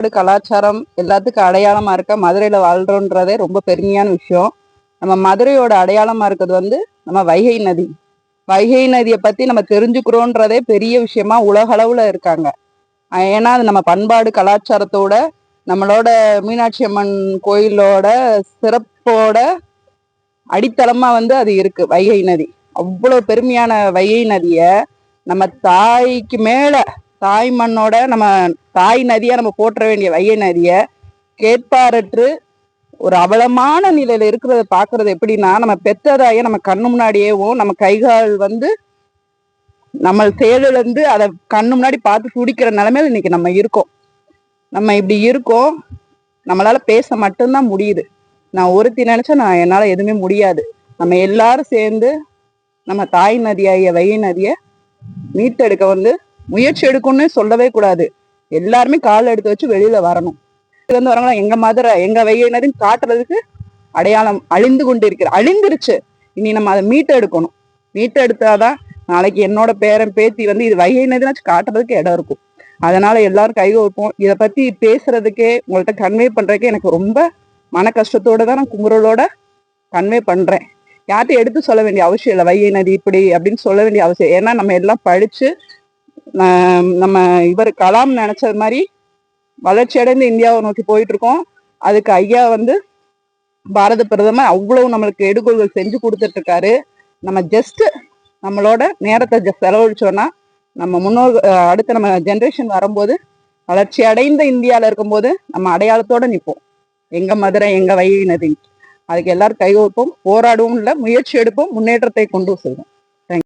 நாடு, கலாச்சாரம் எல்லாத்துக்கும் அடையாளமா இருக்க மதுரையில வாழ்றோன்றதே ரொம்ப பெருமையான விஷயம். நம்ம மதுரையோட அடையாளமா இருக்கிறது வந்து நம்ம வைகை நதி. வைகை நதியை பத்தி நம்ம தெரிஞ்சுக்கிறோன்றதே பெரிய விஷயமா உலக அளவுல இருக்காங்க. ஏன்னா அது நம்ம பண்பாடு கலாச்சாரத்தோட நம்மளோட மீனாட்சி அம்மன் கோயிலோட சிறப்போட அடித்தளமா வந்து அது இருக்கு வைகை நதி. அவ்வளோ பெருமையான வைகை நதியை நம்ம தாய்க்கு மேல தாய் மண்ணோட நம்ம தாய் நதியா நம்ம போற்ற வேண்டிய வைய நதிய கேட்பாரற்று. ஒரு அவலமான நிலையில இருக்கிறத பாக்குறது எப்படின்னா நம்ம பெத்ததாய நம்ம கண்ணு முன்னாடியேவும் நம்ம கைகால் வந்து நம்ம செயலுல இருந்து அதை கண்ணு முன்னாடி பார்த்து துடிக்கிற நிலைமையில இன்னைக்கு நம்ம இருக்கோம். நம்ம இப்படி இருக்கோம் நம்மளால பேச மட்டும்தான் முடியுது. நான் ஒருத்தி நினைச்சா நான் என்னால எதுவுமே முடியாது. நம்ம எல்லாரும் சேர்ந்து நம்ம தாய் நதியாகிய வைகை நதியை மீட்டெடுக்க வந்து முயற்சி எடுக்கணும்னு சொல்லவே கூடாது. எல்லாருமே கால் எடுத்து வச்சு வெளியில வரணும். இருந்து வரவங்களா எங்க மதுரை எங்க வைகை நதின்னு காட்டுறதுக்கு அடையாளம் அழிந்து கொண்டு இருக்கிற அழிந்துருச்சு. இனி நம்ம அதை மீட்டு எடுக்கணும். மீட்டு எடுத்தாதான் நாளைக்கு என்னோட பேரன் பேத்தி வந்து இது வைகை நதினாச்சும் காட்டுறதுக்கு இடம் இருக்கும். அதனால எல்லாரும் கைகோப்போம் இதை பத்தி பேசுறதுக்கே உங்கள்ட்ட கன்வே பண்றதுக்கே எனக்கு ரொம்ப மன கஷ்டத்தோட தான் நான் குமுறலோட கன்வே பண்றேன். யார்கிட்ட எடுத்து சொல்ல வேண்டிய அவசியம் இல்லை. வைகை நதி இப்படி அப்படின்னு சொல்ல வேண்டிய அவசியம். ஏன்னா நம்ம எல்லாம் படிச்சு நம்ம இவர் கலாம் நினைச்சது மாதிரி வளர்ச்சி அடைந்து இந்தியாவை நோக்கி போயிட்டு இருக்கோம் அதுக்கு ஐயா வந்து பாரத பிரதமர் அவ்வளவு நம்மளுக்கு எடுகோள்கள் செஞ்சு கொடுத்துட்டு இருக்காரு நம்ம ஜஸ்ட் நம்மளோட நேரத்தை ஜஸ்ட் செலவழிச்சோம்னா நம்ம முன்னோர் அடுத்த நம்ம ஜென்ரேஷன் வரும்போது வளர்ச்சி அடைந்த இந்தியாவில் இருக்கும்போது நம்ம அடையாளத்தோட நிற்போம் எங்க மதுரை எங்க வயிறு நதி அதுக்கு எல்லாரும் கைகோப்போம் போராடுவோம் இல்லை முயற்சி எடுப்போம் முன்னேற்றத்தை கொண்டு செல்வோம்.